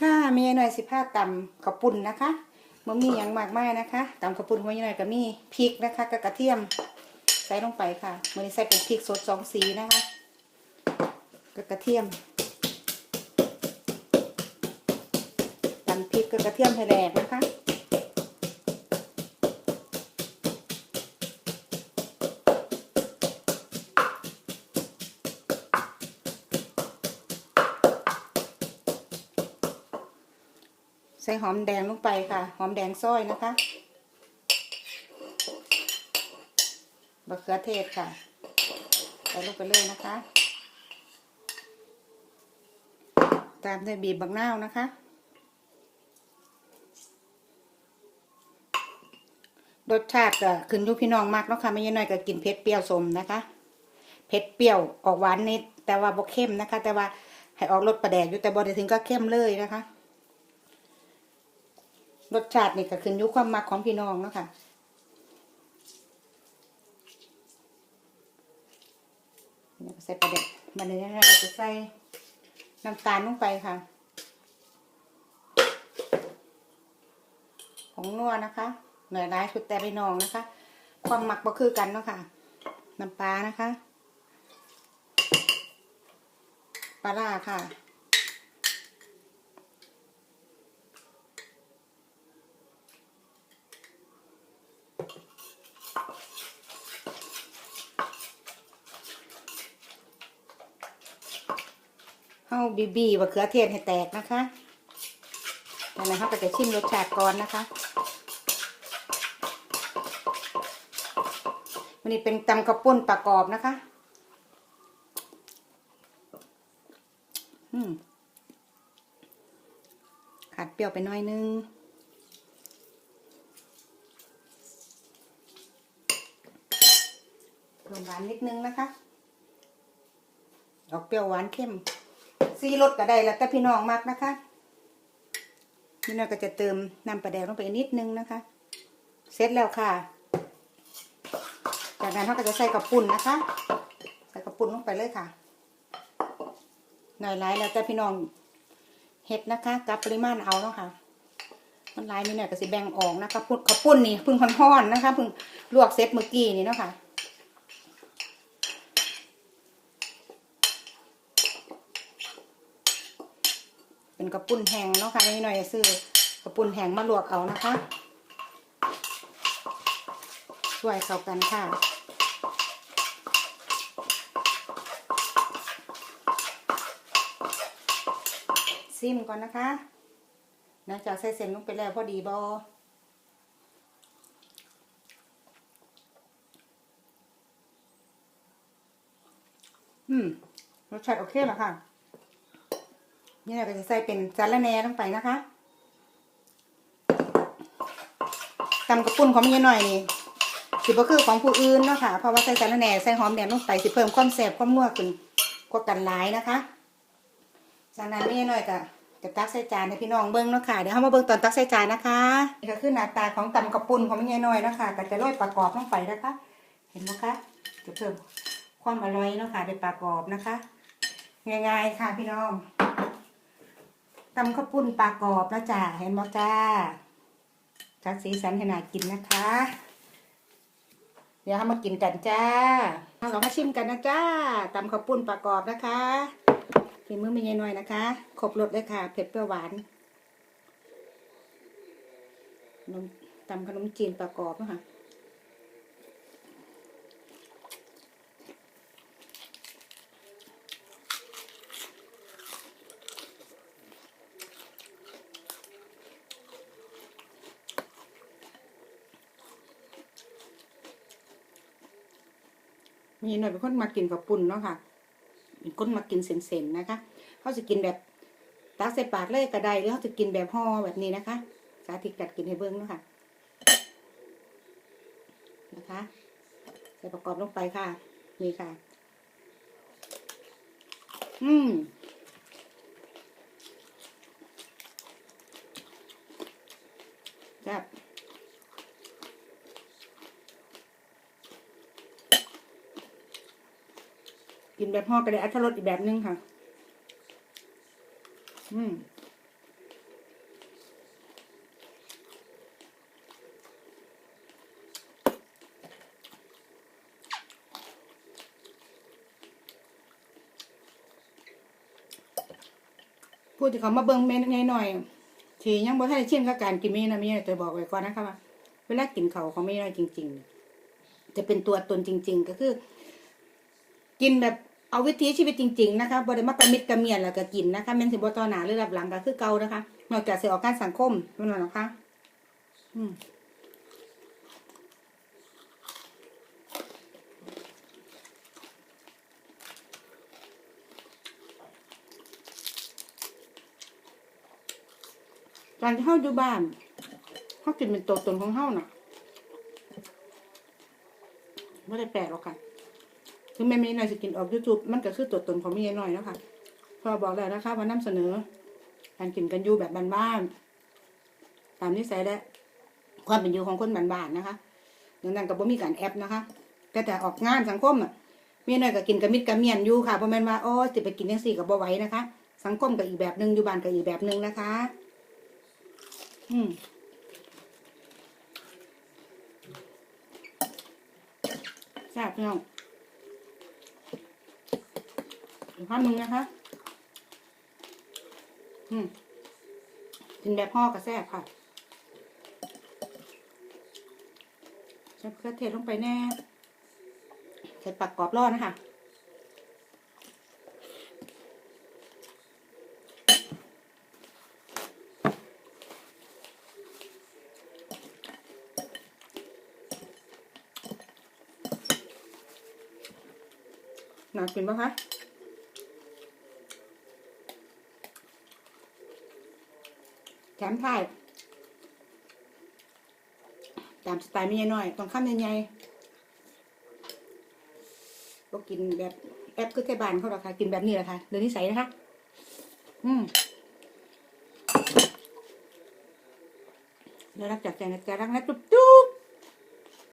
ค่ะมีหน่อยสิผ้าตำขับปุ่นนะคะมันมีอย่างมากมายนะคะตำขับปุ่นหัวใหน่อยก็มีพริกนะคะกับกระเทียมใส่ลงไปค่ะมันนี้ใส่เป็นพริกสดสองสีนะคะกับกระเทียมตำพริกกับกระเทียมให้แหลกนะคะ ใส่หอมแดงลงไปค่ะ หอมแดงซอยนะคะบะเขือเทศค่ะใส่ลงไปเลยนะคะ ตามด้วยบีบบักนาวนะคะ รสชาติก็ขึ้นอยุพี่น้องมากเนาะค่ะไม่ใช่น้อยก็กินเผ็ดเปรี้ยวสมนะคะเผ็ดเปรี้ยวออกหวานนิดแต่ว่าบ่เข้มนะคะ แต่ว่าให้ออกรสประแดกอยู่แต่บ่ได้ถึงก็เข้มเลยนะคะ รสชาตินี่ก็ขึ้นอยุความมักของพี่น้องเนาะค่ะเนี่ยใส่ประเด็กมันนี้เราจะใส่น้ำตาลลงไปค่ะผงนัวนะคะ เหนือร้ายสุดแต่พี่น้องนะคะ ความหมักบ่คือกันเนาะค่ะ น้ำปลานะคะ ปลาร้าค่ะ เอาบีบีบะเขือเทศให้แตกนะคะนั่นนะคะก็จะชิมรสชาติก่อนนะคะวันนี้เป็นตำกระปุ้นประกอบนะคะอืมขาดเปรี้ยวไปหน่อยนึง เพิ่มหวานนิดนึงนะคะ ออกเปรี้ยวหวานเข้ม ซีรสก็ได้แล้วแต่พี่น้องมากนะคะพี่น้องก็จะเติมน้ำปลาแดงลงไปนิดนึงนะคะ เสร็จแล้วค่ะ จากนั้นเราก็จะใส่กระปุ่นนะคะ ใส่กระปุ่นลงไปเลยค่ะ หน่อยไลายแล้วแต่พี่น้องเห็ดนะคะ กับปริมาณเอาเนาะค่ะมันหลายนี่หน่อยก็สิแบ่งออกนะคะปุ่นกระปุ่นนี่พึ่งค่อนๆนะคะ พึ่งลวกเสร็จเมื่อกี้นี่เนาะค่ะ เป็น กระปุ้นแห้งเนาะค่ะนี่หน่อยจะซื้อกระปุ้นแห้งมาลวกเอานะคะช่วยเข้ากันค่ะซิมก่อนนะคะนะจากใส่เส้นลงไปแล้วพอดีบออืมรสชาติโอเคแล้วค่ะ นี่เราก็จะใส่เป็นจานละแหน่ลงไปนะคะตำกระปุ้นของมีหน่อยนี่สิบ่คือของผู้อื่นเนาะค่ะ เพราะว่าใส่จานละแหน่ใส่หอมแดงลงไปสิเพิ่มความแซ่บความนัวขึ้นกว่ากันหลายนะคะ จากนั้นมีหน่อยก็จะตักใส่จานให้พี่น้องเบิ้งเนาะค่ะ เดี๋ยวเรามาเบิ้งตอนตักใส่จานนะคะนี่ก็คือหน้าตาของตำกระปุ้นของมีหน่อยเนาะค่ะก็จะโรยประกอบลงไปนะคะ เห็นไหมคะจะเพิ่มความอร่อยเนาะค่ะด้วยประกอบนะคะ ง่ายๆค่ะพี่น้อง ตำข้าวปุ้นปลากรอบนะจ้าเห็นบ่จ้าจักสีสันขนาดกินนะคะ เดี๋ยวเรามากินกันจ้าเรามาชิมกันนะจ้าตำข้าวปุ้นปลากรอบนะคะฝีมือไม่ใหญ่น้อยนะคะครบรสเลยค่ะ เผ็ดเปรี้ยวหวานตำขนมจีนปลากรอบนะคะ มีหน่อยเป็นคนมากินข้าวปุ้นเนาะค่ะเป็นคนมากินเส้นๆนะคะเขาจะกินแบบตักใส่ปากเลยกระไดหรือเขาจะกินแบบห่อแบบนี้นะคะ สาธิตกัดกินให้เบิ้งเนาะค่ะนะคะใส่ประกอบลงไปค่ะ นี่ค่ะ อืมครับ กินแบบห่อกระเดอัตรสอีกแบบนึงค่ะ อืมพูดถึงเขามาเบิ้งเมนไงหน่อยทียังบ่ทันชิมกับการกินเมนนะมีแต่บอกไว้ก่อนนะคะว่าเวลากินเขาเขาไม่ได้จริง ๆ จะเป็นตัวตนจริง ๆ ก็คือ กินแบบ เอาวิถีชีวิตจริง ๆ นะคะบ่ได้มาประมิดกระเมียนแล้วก็กินนะคะแม่นสิบตอหนาหรือรับหลังก็คือเก่านะคะนอกจากสิออกการสังคมนั่นแหละนะคะอืมการที่เฮาอยู่บ้านเฮากินเป็นตัวตนของเฮาน่ะไม่ได้แปลกหรอกค่ะ ถึงแม่ไม่น้อยจะกินออกยูทูบมันก็คือตัวตนของแม่น้อยนะคะพอบอกแล้วนะคะว่านำเสนอ การกินกันอยู่แบบบ้านๆตามนิสัยและความเป็นอยู่ของคนบ้านๆนะคะดังนั้นก็บ่มีการแอปนะคะ แต่แต่ออกงานสังคมอะม่น้อยก็กินกับมิตรกับเมียนอยู่ค่ะเพราะแม่นว่าโอ้จะไปกินจังซี่ก็บ่ไหวนะคะ สังคมก็อีกแบบหนึ่งอยู่บ้านก็อีกแบบหนึ่งนะคะ อืมแซ่บพี่น้อง อีกภาพหนึ่งนะคะ อืมกินแบบห่อกระแซบค่ะใส่มะเขือเทศลงไปแน่ ใส่ปักกรอบรอดนะคะน่ากินปะคะ แถมท่าย ตามสไตล์มีน้อย ต้องข้ามใหญ่ๆก็กินแบบแอปคือแค่บานเขาหรอกค่ะ กินแบบนี้แหละค่ะเดี๋ยวนี้ใส่นะคะ อืมแล้วรักจากใจนะจ๊ะรักนะจุ๊บจุ๊